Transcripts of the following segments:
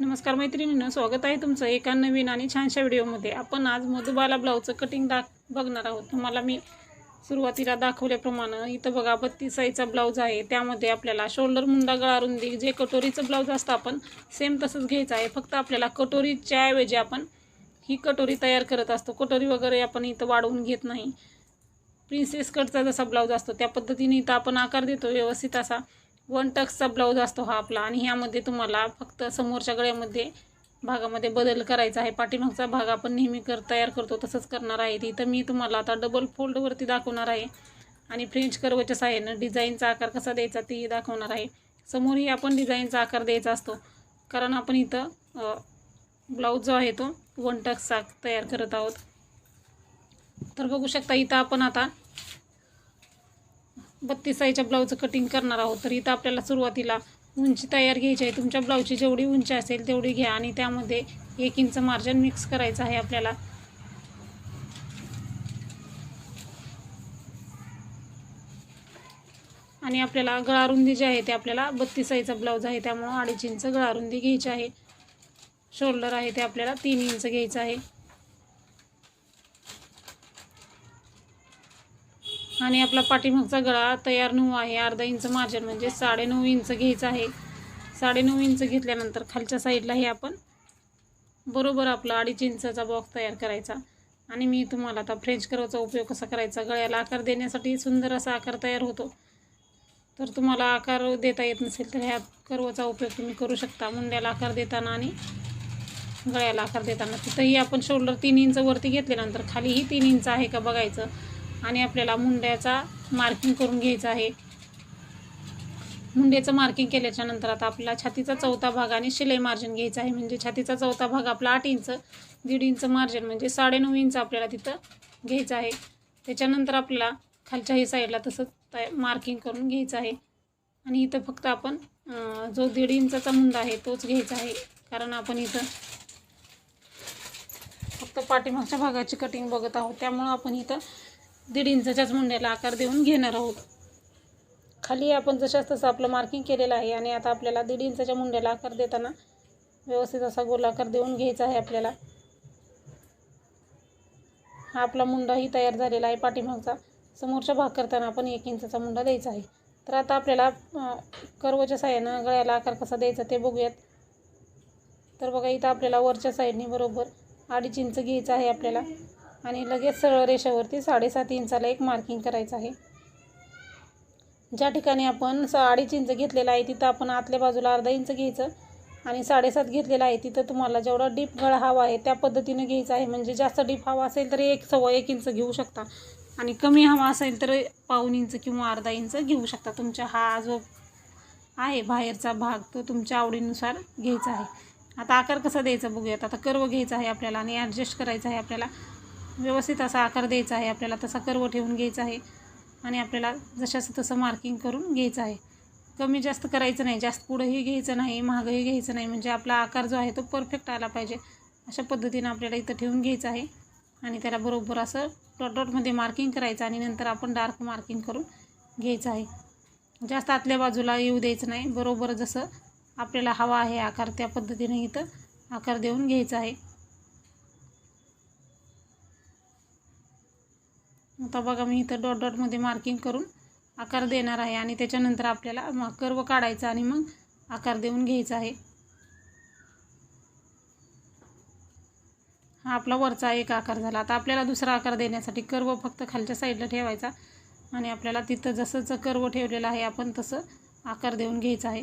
नमस्कार मैत्रिणीनं स्वागत आहे तुमचं एका नवीन आणि छानशा व्हिडिओमध्ये. आपण आज मधुबाला ब्लाऊजचं कटिंग दाख बघणार आहोत. तुम्हाला मी सुरुवातीला दाखवल्याप्रमाणे इथं बघा बत्तीस साईजचा ब्लाऊज आहे. त्यामध्ये आपल्याला शोल्डर मुंडा गळा रुंदी जे कटोरीचं ब्लाऊज असतं आपण सेम तसंच घ्यायचं आहे. फक्त आपल्याला कटोरीच्या ऐवजी आपण ही कटोरी तयार करत असतो. कटोरी वगैरे आपण इथं वाढवून घेत नाही. प्रिन्सेस कटचा जसा ब्लाऊज असतो त्या पद्धतीने इथं आपण आकार देतो व्यवस्थित असा. वन टक्सचा ब्लाऊज असतो हा आपला. आणि ह्यामध्ये तुम्हाला फक्त समोरच्या गळ्यामध्ये भागामध्ये बदल करायचा आहे. पाठीमागचा भाग आपण नेहमी कर तयार करतो तसंच करणार आहे. इथं मी तुम्हाला आता डबल फोल्डवरती दाखवणार आहे. आणि फ्रेंच कर्वच्या साह्यानं डिझाईनचा आकार कसा द्यायचा तेही दाखवणार आहे. समोरही आपण डिझाईनचा आकार द्यायचा असतो. कारण आपण इथं ब्लाऊज जो आहे तो वन टक्सचा तयार करत आहोत. तर बघू शकता इथं आपण आता बत्तीस साईजच्या ब्लाऊजचं कटिंग करणार आहोत. तर इथं आपल्याला सुरुवातीला उंची तयार घ्यायची आहे. तुमच्या ब्लाऊजची जेवढी उंची असेल तेवढी घ्या आणि त्यामध्ये एक इंच मार्जिन मिक्स करायचं आहे आपल्याला. आणि आपल्याला गळारुंदी जी आहे ते आपल्याला बत्तीस साईजचा ब्लाऊज आहे. त्यामुळं अडीच इंच गळारुंदी घ्यायची आहे. शोल्डर आहे ते आपल्याला तीन इंच घ्यायचं आहे. आणि आपला पाठीमागचा गळा तयार नऊ आहे. अर्धा इंच मार्जन म्हणजे साडेनऊ इंच घ्यायचं आहे. साडेनऊ इंच घेतल्यानंतर खालच्या साईडला हे आपण बरोबर आपला अडीच इंचाचा बॉक्स तयार करायचा. आणि मी तुम्हाला आता फ्रेंच कर्वचा उपयोग कसा करायचा? गळ्याला आकार देण्यासाठी सुंदर असा आकार तयार होतो. तर तुम्हाला आकार देता येत नसेल तर ह्या कर्वचा उपयोग तुम्ही करू शकता. मुंड्याला आकार देताना आणि गळ्याला आकार देताना. तिथंही आपण शोल्डर तीन इंच वरती घेतल्यानंतर खालीही तीन इंच आहे का बघायचं. आणि आपल्याला मुंड्याचा मार्किंग करून घ्यायचा आहे. मुंड्याचं मार्किंग केल्याच्यानंतर आता आपल्याला छातीचा चौथा भाग आणि शिलाई मार्जिन घ्यायचा आहे. म्हणजे छातीचा चौथा भाग आपला आठ इंच दीड इंच मार्जिन म्हणजे साडेनऊ इंच आपल्याला तिथं घ्यायचं आहे. त्याच्यानंतर आपल्याला खालच्याही साईडला तसंच तया मार्किंग करून घ्यायचं आहे. आणि इथं फक्त आपण जो दीड इंचाचा मुंडा आहे तोच घ्यायचा आहे. कारण आपण इथं फक्त पाठीमागच्या भागाची कटिंग बघत आहोत. त्यामुळं आपण इथं दीड इंचाच्याच मुंड्याला आकार देऊन घेणार आहोत. खाली आपण जशाच तसं आपलं मार्किंग केलेलं आहे आणि आता आपल्याला दीड इंचाच्या मुंड्याला आकार देताना व्यवस्थित असा गोलाकार देऊन घ्यायचा आहे आपल्याला. हा आपला मुंडाही तयार झालेला आहे पाठीमागचा. समोरचा भाग करताना आपण एक इंचाचा मुंडा द्यायचा आहे. तर आता आपल्याला कर्वच्या साह्यानं गळ्याला आकार कसा द्यायचा ते बघूयात. तर बघा इथं आपल्याला वरच्या साईडने बरोबर अडीच इंच घ्यायचं आहे आपल्याला. आणि लगेच सरळ रेषेवरती साडेसात इंचाला एक मार्किंग करायचं आहे. ज्या ठिकाणी आपण स अडीच इंच घेतलेलं आहे तिथं आपण आतल्या बाजूला अर्धा इंच घ्यायचं आणि साडेसात घेतलेलं आहे तिथं तुम्हाला जेवढा डीप गळा हवा आहे त्या पद्धतीनं घ्यायचं आहे. म्हणजे जास्त डीप हवा असेल तर एक सव्वा एक इंच घेऊ शकता आणि कमी हवा असेल तर पाऊन इंच किंवा अर्धा इंच घेऊ शकता. तुमच्या हा जो आहे बाहेरचा भाग तो तुमच्या आवडीनुसार घ्यायचा आहे. आता आकार कसा द्यायचा बघूयात. आता कर्व घ्यायचा आहे आपल्याला आणि ॲडजस्ट करायचा आहे आपल्याला. व्यवस्थित असा आकार द्यायचा आहे. आपल्याला तसा कर्व ठेवून घ्यायचा आहे. आणि आपल्याला जशाचं तसं मार्किंग करून घ्यायचं आहे. कमी जास्त करायचं नाही. जास्त पुढंही घ्यायचं नाही. महागही घ्यायचं नाही. म्हणजे आपला आकार जो आहे तो परफेक्ट आला पाहिजे. अशा पद्धतीनं आपल्याला इथं ठेवून घ्यायचं आहे. आणि त्याला बरोबर असं डॉट डॉटमध्ये मार्किंग करायचं आणि नंतर आपण डार्क मार्किंग करून घ्यायचं आहे. जास्त आतल्या बाजूला येऊ द्यायचं नाही. बरोबर जसं आपल्याला हवा आहे आकार त्या पद्धतीने इथं आकार देऊन घ्यायचा आहे. आता बघा मी इथं डॉट डॉटमध्ये मार्किंग करून आकार देणार आहे आणि त्याच्यानंतर आपल्याला मग कर्व काढायचा आणि मग आकार देऊन घ्यायचा आहे. हा आपला वरचा एक आकार झाला. आता आपल्याला दुसरा आकार देण्यासाठी कर्व फक्त खालच्या साईडला ठेवायचा आणि आपल्याला तिथं जसंच कर्व ठेवलेलं आहे आपण तसं आकार देऊन घ्यायचं आहे.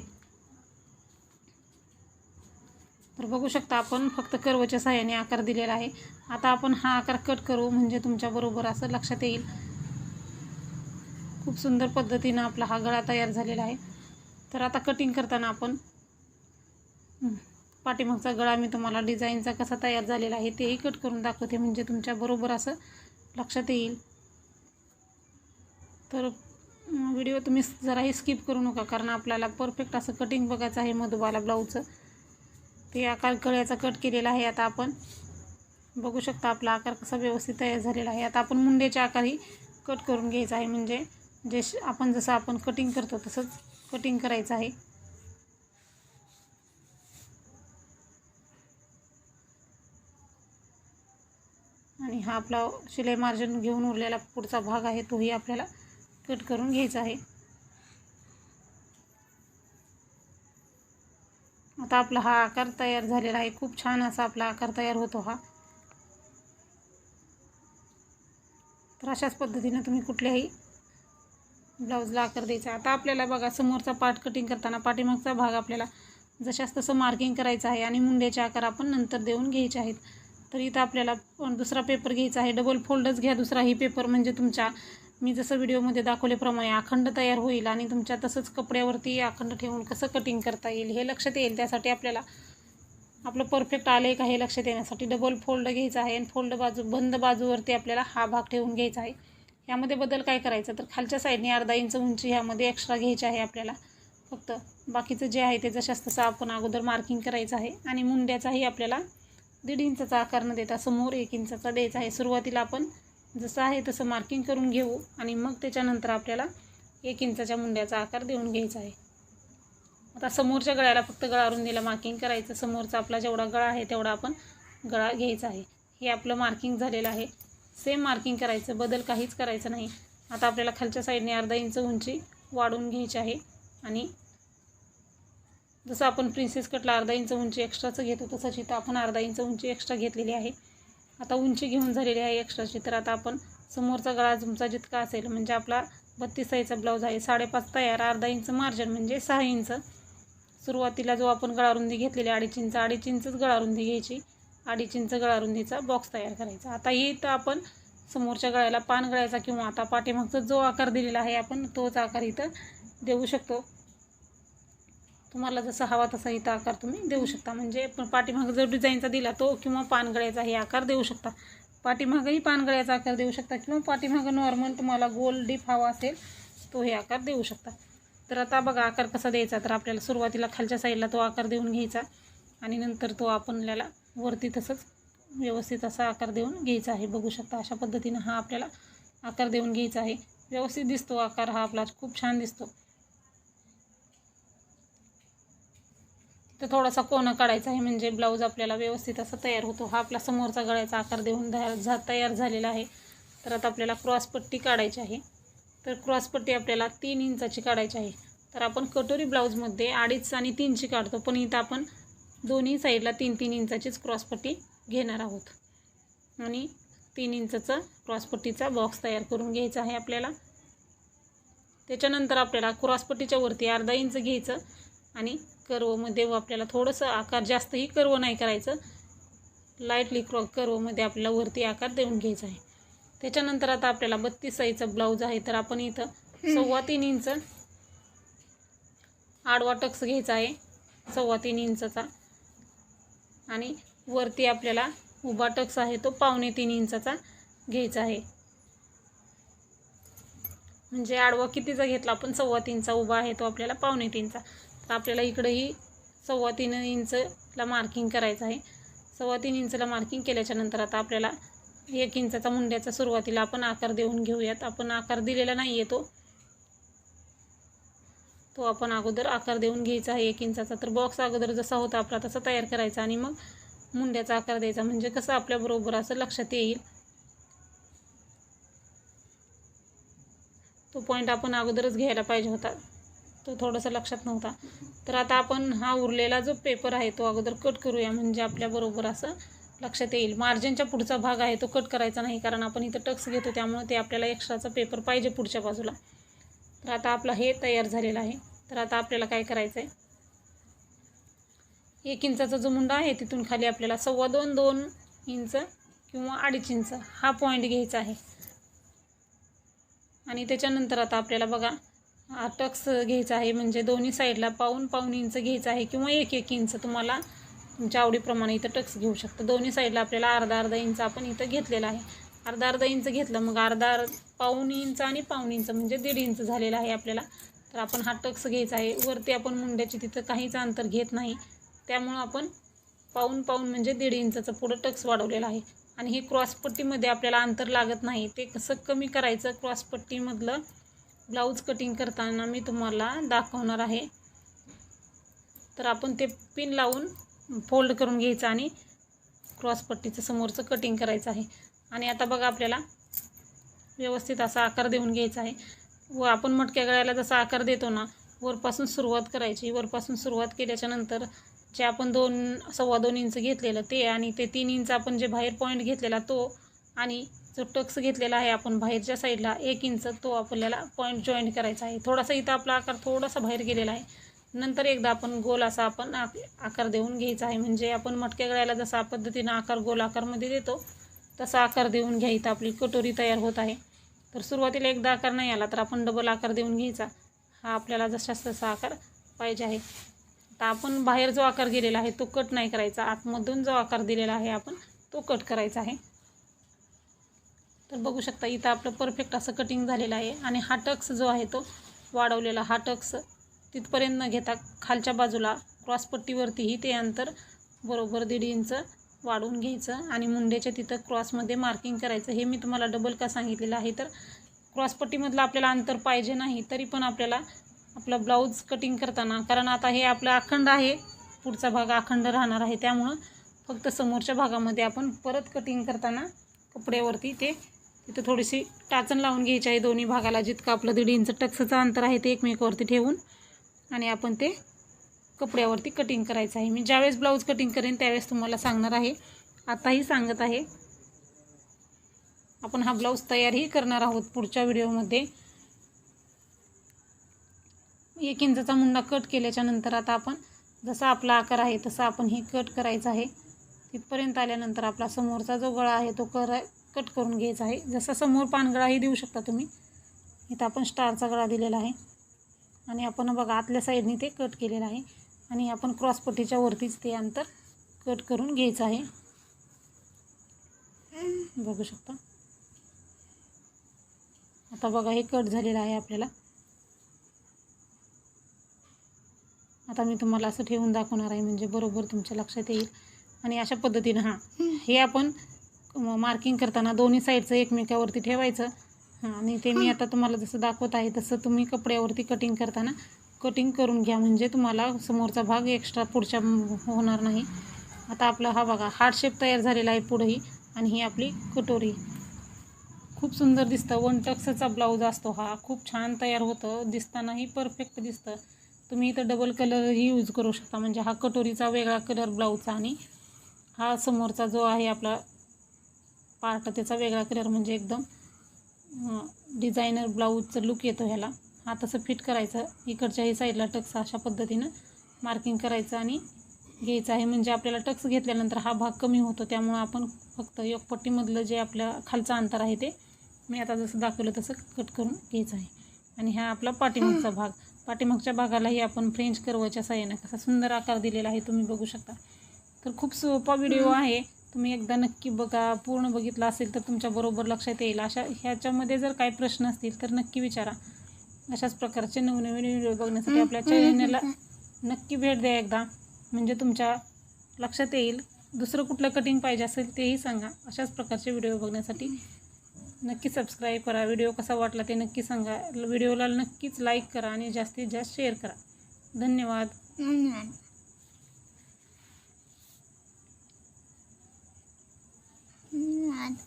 तर बघू शकता आपण फक्त कर्वच्या साह्याने आकार दिलेला आहे. आता आपण हा आकार कट करू म्हणजे तुमच्याबरोबर असं लक्षात येईल. खूप सुंदर पद्धतीनं आपला हा गळा तयार झालेला आहे. तर आता कटिंग करताना आपण पाठीमागचा गळा मी तुम्हाला डिझाईनचा कसा तयार झालेला आहे तेही कट करून दाखवते म्हणजे तुमच्याबरोबर असं लक्षात येईल. तर व्हिडिओ तुम्ही जराही स्किप करू नका कारण आपल्याला परफेक्ट असं कटिंग बघायचं आहे मधुबाला ब्लाऊजचं ते आकार गळ्याचा कट केलेला आहे. आता आपण बघू शकता आपला आकार कसा व्यवस्थित तयार झालेला आहे. आता आपण मुंड्याच्या आकारही कट करून घ्यायचा आहे. म्हणजे जे आपण जसं आपण कटिंग करतो तसंच कटिंग करायचं आहे. आणि हा आपला शिलाई मार्जिन घेऊन उरलेला पुढचा भाग आहे तोही आपल्याला कट करून घ्यायचा आहे. आता आपला हा आकार तयार झालेला आहे. खूप छान असा आपला आकार तयार होतो हा. तर अशाच पद्धतीनं तुम्ही कुठल्याही ब्लाऊजला आकार द्यायचा. आता आपल्याला बघा समोरचा पार्ट कटिंग करताना पाठीमागचा भाग आपल्याला जशास तसं मार्किंग करायचं आहे आणि मुंड्याचे आकार आपण नंतर देऊन घ्यायचे आहेत. तर इथं आपल्याला दुसरा पेपर घ्यायचा आहे. डबल फोल्डच घ्या. दुसरा ही पेपर म्हणजे तुमच्या मी जसं व्हिडिओमध्ये दाखवल्याप्रमाणे अखंड तयार होईल आणि तुमच्या तसंच कपड्यावरती अखंड ठेवून कसं कटिंग करता येईल हे लक्षात येईल. त्यासाठी आपल्याला आपलं परफेक्ट आलं आहे का हे लक्षात येण्यासाठी. डबल फोल्ड घ्यायचं आहे आणि फोल्ड बाजू बंद बाजूवरती आपल्याला हा भाग ठेवून घ्यायचा आहे. यामध्ये बदल काय करायचा? तर खालच्या साईडने अर्धा इंच उंची ह्यामध्ये एक्स्ट्रा घ्यायची आहे आपल्याला. फक्त बाकीचं जे आहे ते जशास तसं आपण अगोदर मार्किंग करायचं आहे आणि मुंड्याचाही आपल्याला दीड इंचाचा आकार न देता समोर एक इंचाचा द्यायचा आहे. सुरुवातीला आपण जसं आहे तसं मार्किंग करून घेऊ आणि मग त्याच्यानंतर आपल्याला एक इंचाच्या मुंड्याचा आकार देऊन घ्यायचा आहे. आता समोरच्या गळ्याला फक्त गळा रुंदीला मार्किंग करायचं. समोरचा आपला जेवढा गळा आहे तेवढा आपण गळा घ्यायचा आहे. हे आपलं मार्किंग झालेलं आहे. सेम मार्किंग करायचं बदल काहीच करायचं नाही. आता आपल्याला खालच्या साईडने अर्धा इंच उंची वाढवून घ्यायची आहे आणि जसं आपण प्रिन्सेस कटला अर्धा इंच उंची एक्स्ट्राचं घेतो तसंच इथं आपण अर्धा इंच उंची एक्स्ट्रा घेतलेली आहे आता उंची घेऊन झालेली आहे एक्स्ट्राची तर आता आपण समोरचा गळा तुमचा जितका असेल म्हणजे आपला बत्तीस साईजचा ब्लाऊज आहे साडेपाच तयार अर्धा इंच मार्जिन म्हणजे सहा इंच. सुरुवातीला जो आपण गळारुंदी घेतलेली अडीच इंच अडीच इंचच गळारुंदी घ्यायची. अडीच इंच गळारुंदीचा बॉक्स तयार करायचा. आता ही तर आपण समोरच्या गळ्याला पान गळ्याचा किंवा आता पाठीमागचा जो आकार दिलेला आहे आपण तोच आकार इथं देऊ शकतो. तुम्हाला जसा हवा तसा इथं आकार तुम्ही देऊ शकता. म्हणजे पाठीमागं जर डिझाईनचा दिला तो किंवा पानगळ्याचा हे आकार देऊ शकता. पाठीमागंही पानगळ्याचा आकार देऊ शकता किंवा पाठीमागं नॉर्मल तुम्हाला गोल डीप हवा असेल तो हे आकार देऊ शकता. तर आता बघा आकार कसा द्यायचा? तर आपल्याला सुरुवातीला खालच्या साईडला तो आकार देऊन घ्यायचा आणि नंतर तो आपल्याला वरती तसंच व्यवस्थित असा आकार देऊन घ्यायचा आहे. बघू शकता अशा पद्धतीनं हा आपल्याला आकार देऊन घ्यायचा आहे. व्यवस्थित दिसतो आकार हा आपला खूप छान दिसतो. तर थोडासा कोणा काढायचा आहे म्हणजे ब्लाऊज आपल्याला व्यवस्थित असा तयार होतो. हा आपला समोरचा गळ्याचा आकार देऊन झा तयार झालेला आहे. तर आता आपल्याला क्रॉसपट्टी काढायची आहे. तर क्रॉसपट्टी आपल्याला तीन इंचाची काढायची आहे. तर आपण कटोरी ब्लाऊजमध्ये अडीच आणि तीनची काढतो. पण इथं आपण दोन्ही साईडला तीन तीन इंचाचीच क्रॉसपट्टी घेणार आहोत. आणि तीन इंचाचा क्रॉसपट्टीचा बॉक्स तयार करून घ्यायचा आहे आपल्याला. त्याच्यानंतर आपल्याला क्रॉसपट्टीच्या वरती अर्धा इंच घ्यायचं. आणि कर्वमध्ये आपल्याला थोडंसं आकार जास्तही कर्व नाही करायचं. लाईटली क्रॉ कर्वमध्ये आपल्याला वरती आकार देऊन घ्यायचा आहे. त्याच्यानंतर आता आपल्याला बत्तीस साईजचा ब्लाऊज आहे. तर आपण इथं सव्वा तीन इंच आडवा टक्स घ्यायचा आहे. सव्वा तीन इंचचा. आणि वरती आपल्याला उभा टक्स आहे तो पावणे तीन इंचाचा घ्यायचा आहे. म्हणजे आडवा कितीचा घेतला? आपण सव्वा तीनचा उभा आहे तो आपल्याला पावणे तीनचा. तर आपल्याला इकडंही सव्वा तीन इंचला मार्किंग करायचं आहे. सव्वा तीन इंचला मार्किंग केल्याच्यानंतर आता आपल्याला एक इंचाचा मुंड्याचा सुरुवातीला आपण आकार देऊन घेऊयात. आपण आकार दिलेला नाही आहे तो. तो आपण अगोदर आकार देऊन घ्यायचा आहे. एक इंचाचा तर बॉक्स अगोदर जसा होता आपला तसा तयार करायचा आणि मग मुंड्याचा आकार द्यायचा. म्हणजे कसं आपल्याबरोबर असं लक्षात येईल. तो पॉईंट आपण अगोदरच घ्यायला पाहिजे होता. तो थोडंसं लक्षात नव्हता. तर आता आपण हा उरलेला जो पेपर आहे तो अगोदर कट करूया म्हणजे आपल्याबरोबर असं लक्षात येईल. मार्जिनच्या पुढचा भाग आहे तो कट करायचा नाही कारण आपण इथं टक्स घेतो त्यामुळे ते आपल्याला एक्स्ट्राचा पेपर पाहिजे पुढच्या बाजूला. तर आता आपला हे तयार झालेलं आहे. तर आता आपल्याला काय करायचं आहे एक इंचाचा जो मुंडा आहे तिथून खाली आपल्याला सव्वा दोन दोन इंच किंवा अडीच इंच हा पॉईंट घ्यायचा आहे. आणि त्याच्यानंतर आता आपल्याला बघा टक्स घ्यायचा आहे म्हणजे दोन्ही साईडला पाऊन पाऊन इंच घ्यायचं आहे किंवा एक एक इंच तुम्हाला तुमच्या आवडीप्रमाणे इथं टक्स घेऊ शकता. दोन्ही साईडला आपल्याला अर्धा अर्धा इंच आपण इथं घेतलेला आहे. अर्धा अर्धा इंच घेतलं मग अर्धा पाऊन इंच आणि पाऊन इंच म्हणजे दीड इंच झालेला आहे आपल्याला. तर आपण हा टक्स घ्यायचा आहे. वरती आपण मुंड्याची तिथं काहीच अंतर घेत नाही. त्यामुळं आपण पाऊन पाऊन म्हणजे दीड इंचाचं पुढं टक्स वाढवलेला आहे. आणि हे क्रॉसपट्टीमध्ये आपल्याला अंतर लागत नाही. ते कसं कमी करायचं क्रॉसपट्टीमधलं ब्लाऊज कटिंग करताना मी तुम्हाला दाखवणार आहे. तर आपण ते पिन लावून फोल्ड करून घ्यायचं आणि क्रॉसपट्टीचं समोरचं कटिंग करायचं आहे. आणि आता बघा आपल्याला व्यवस्थित असा आकार देऊन घ्यायचा आहे. व आपण मटक्या गळ्याला जसा आकार देतो ना वरपासून सुरुवात करायची. वरपासून सुरुवात केल्याच्यानंतर जे आपण दोन सव्वा दोन इंच घेतलेलं ते आणि ते तीन इंच आपण जे बाहेर पॉईंट घेतलेला तो आणि जो टक्स घेतलेला आहे आपण बाहेरच्या साईडला एक इंच तो आपल्याला पॉईंट जॉईंट करायचा आहे. थोडासा इथं आपला आकार थोडासा बाहेर गेलेला आहे. नंतर एकदा आपण गोल असा आपण आक आकार देऊन घ्यायचा आहे. म्हणजे आपण मटक्या गळ्याला जसा पद्धतीनं आकार गोल आकारमध्ये देतो तसा आकार देऊन घ्या. इथं आपली कटोरी तयार होत आहे. तर सुरुवातीला एकदा आकार नाही आला तर आपण डबल आकार देऊन घ्यायचा. हा आपल्याला जशाच तसा आकार पाहिजे आहे. आता आपण बाहेर जो आकार गेलेला आहे तो कट नाही करायचा. आतमधून जो आकार दिलेला आहे आपण तो कट करायचा आहे. तर बघू शकता इथं आपलं परफेक्ट असं कटिंग झालेलं आहे. आणि हा टक्स जो आहे तो वाढवलेला हा टक्स तिथपर्यंत न घेता खालच्या बाजूला क्रॉसपट्टीवरतीही ते अंतर बरोबर दीड इंच वाढवून घ्यायचं आणि मुंड्याच्या तिथं क्रॉसमध्ये मार्किंग करायचं. हे मी तुम्हाला डबल का सांगितलेलं आहे. तर क्रॉसपट्टीमधलं आपल्याला अंतर पाहिजे नाही तरी पण आपल्याला आपला ब्लाऊज कटिंग करताना कारण आता हे आपलं अखंड आहे पुढचा भाग अखंड राहणार आहे. त्यामुळं फक्त समोरच्या भागामध्ये आपण परत कटिंग करताना कपड्यावरती ते तिथं थोडीशी टाचण लावून घ्यायची आहे दोन्ही भागाला जितकं आपलं दीड इंच टक्सचं अंतर आहे ते एकमेकावरती ठेवून आणि आपण ते कपड्यावरती कटिंग करायचं आहे. मी ज्यावेळेस ब्लाऊज कटिंग करेन त्यावेळेस तुम्हाला सांगणार आहे. आताही सांगत आहे. आपण हा ब्लाऊज तयारही करणार आहोत पुढच्या व्हिडिओमध्ये. एक इंचाचा मुंडा कट केल्याच्यानंतर आता आपण जसा आपला आकार आहे तसा आपण ही कट करायचा आहे. तिथपर्यंत आल्यानंतर आपला समोरचा जो गळा आहे तो कर कट करून घ्यायचा आहे. जसा समोर पानगळाही देऊ शकता तुम्ही. इथं आपण स्टारचा गळा दिलेला आहे. आणि आपण बघा आतल्या साईडने ते कट केलेलं आहे. आणि आपण क्रॉसपट्टीच्या वरतीच ते अंतर कट करून घ्यायचं आहे. बघू शकता. आता बघा हे कट झालेलं आहे आपल्याला. आता मी तुम्हाला असं ठेवून दाखवणार आहे म्हणजे बरोबर तुमच्या लक्षात येईल. आणि अशा पद्धतीनं हां हे आपण मार्किंग करताना दोन्ही साईडचं एकमेकावरती ठेवायचं. हां आणि ते मी आता तुम्हाला जसं दाखवत आहे तसं तुम्ही कपड्यावरती कटिंग करताना कटिंग करून घ्या. म्हणजे तुम्हाला समोरचा भाग एक्स्ट्रा पुढच्या होणार नाही. आता आपला हा बघा हार्ट शेप तयार झालेला आहे पुढेही. आणि ही आपली कटोरी. खूप सुंदर दिसतं. वन टक्सचा ब्लाऊज असतो हा. खूप छान तयार होतं. दिसतानाही परफेक्ट दिसतं. तुम्ही इथं डबल कलरही यूज करू शकता. म्हणजे हा कटोरीचा वेगळा कलर ब्लाऊजचा आणि हा समोरचा जो आहे आपला पार्ट त्याचा वेगळा कलर म्हणजे एकदम डिझायनर ब्लाऊजचं लुक येतो ह्याला. हा तसं फिट करायचं. इकडच्याही साईडला टक्स अशा पद्धतीनं मार्किंग करायचं आणि घ्यायचं आहे. म्हणजे आपल्याला टक्स घेतल्यानंतर हा भाग कमी होतो. त्यामुळं आपण फक्त योगपट्टीमधलं जे आपल्या खालचं अंतर आहे ते मी आता जसं दाखवलं तसं कट करून घ्यायचं आहे. आणि हा आपला पाठीमागचा भाग. पाठीमागच्या भागालाही आपण फ्रेंच कर्वच्या साह्यानं कसा सुंदर आकार दिलेला आहे तुम्ही बघू शकता. तर खूप सोपा व्हिडिओ आहे. तुम्ही एकदा नक्की बघा पूर्ण बघितला असेल तर तुमच्याबरोबर लक्षात येईल. अशा ह्याच्यामध्ये जर काही प्रश्न असतील तर नक्की विचारा. अशाच प्रकारचे नवनवीन व्हिडिओ बघण्यासाठी आपल्या चॅनलला नक्की भेट द्या एकदा. म्हणजे तुमच्या लक्षात येईल. दुसरं कुठलं कटिंग पाहिजे असेल तेही सांगा. अशाच प्रकारचे व्हिडिओ बघण्यासाठी नक्की सबस्क्राईब करा. व्हिडिओ कसा वाटला ते नक्की सांगा. व्हिडिओला नक्कीच लाईक करा आणि जास्तीत जास्त शेअर करा. धन्यवाद. धन्यवाद. धन्यवाद